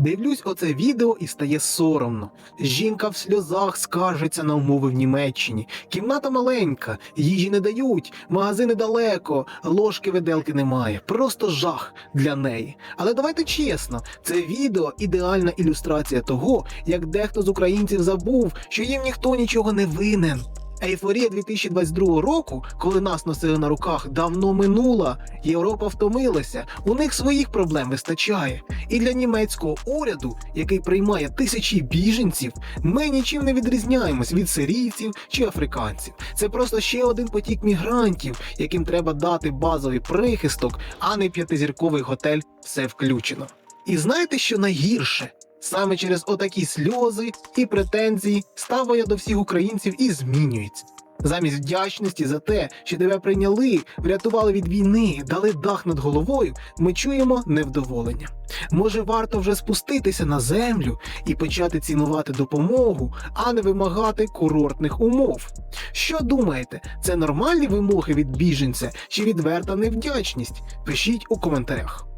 Дивлюсь оце відео і стає соромно. Жінка в сльозах скаржиться на умови в Німеччині. Кімната маленька, їжі не дають, магазини далеко, ложки виделки немає. Просто жах для неї. Але давайте чесно, це відео ідеальна ілюстрація того, як дехто з українців забув, що їм ніхто нічого не винен. Ейфорія 2022 року, коли нас носили на руках, давно минула. Європа втомилася, у них своїх проблем вистачає. І для німецького уряду, який приймає тисячі біженців, ми нічим не відрізняємось від сирійців чи африканців. Це просто ще один потік мігрантів, яким треба дати базовий прихисток, а не п'ятизірковий готель все включено. І знаєте, що найгірше? Саме через отакі сльози і претензії ставлення до всіх українців і змінюється. Замість вдячності за те, що тебе прийняли, врятували від війни, дали дах над головою, ми чуємо невдоволення. Може, варто вже спуститися на землю і почати цінувати допомогу, а не вимагати курортних умов. Що думаєте, це нормальні вимоги від біженця чи відверта невдячність? Пишіть у коментарях.